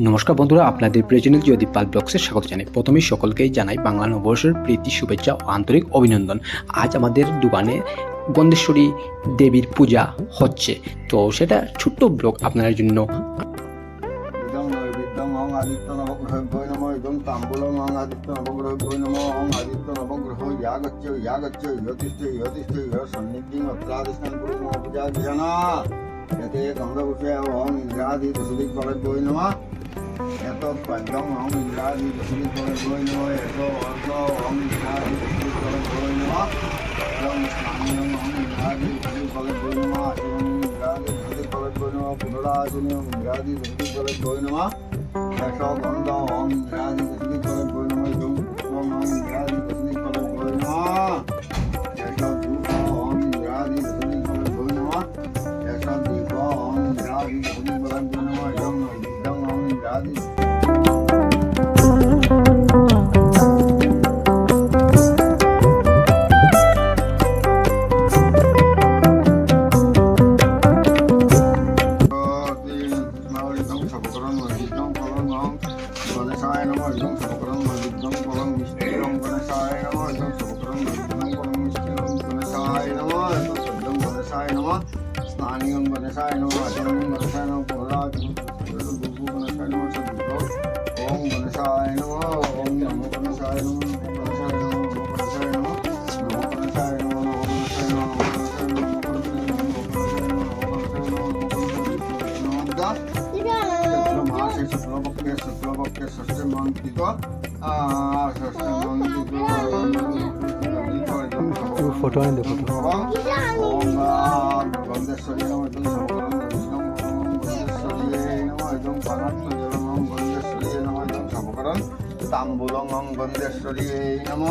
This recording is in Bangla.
নমস্কার বন্ধুরা, আপনাদের প্রিয়জনের জ্যোতি পাল ব্লগসে স্বাগত জানাই। প্রথমেই সকলকেই জানাই বাংলা নববর্ষের প্রীতি, শুভেচ্ছা ও আন্তরিক অভিনন্দন। আজ আমাদের দোকানে গন্ধেশ্বরী দেবীর পূজা হচ্ছে। তো সেটা ছোট্ট ব্লগ আপনাদের জন্য। আদিত্য ইন্দ্রাদি নমঃ। Estos patrón a un grado y Cristo es dueño, esto otro a un grado y Cristo es dueño. Patrón camino a கூடாது Sign off, I don't know, I don't know, I don't know, নমঃ মাসে শুক্লপক্ষে শুক্লপক্ষে ষষ্ঠী মন্ত্রিত ষষ্ঠী মন্ত্রিত ফটো আনি ফটো গন্ধেশ্বরী নম সমকরণ বিষ্ণু ওম গন্ধেশ্বরী নম ইদং পানাত্ম জলম গন্ধেশ্বরী নম ইদং সমকরণ তাম্বুলং গন্ধেশ্বরী নম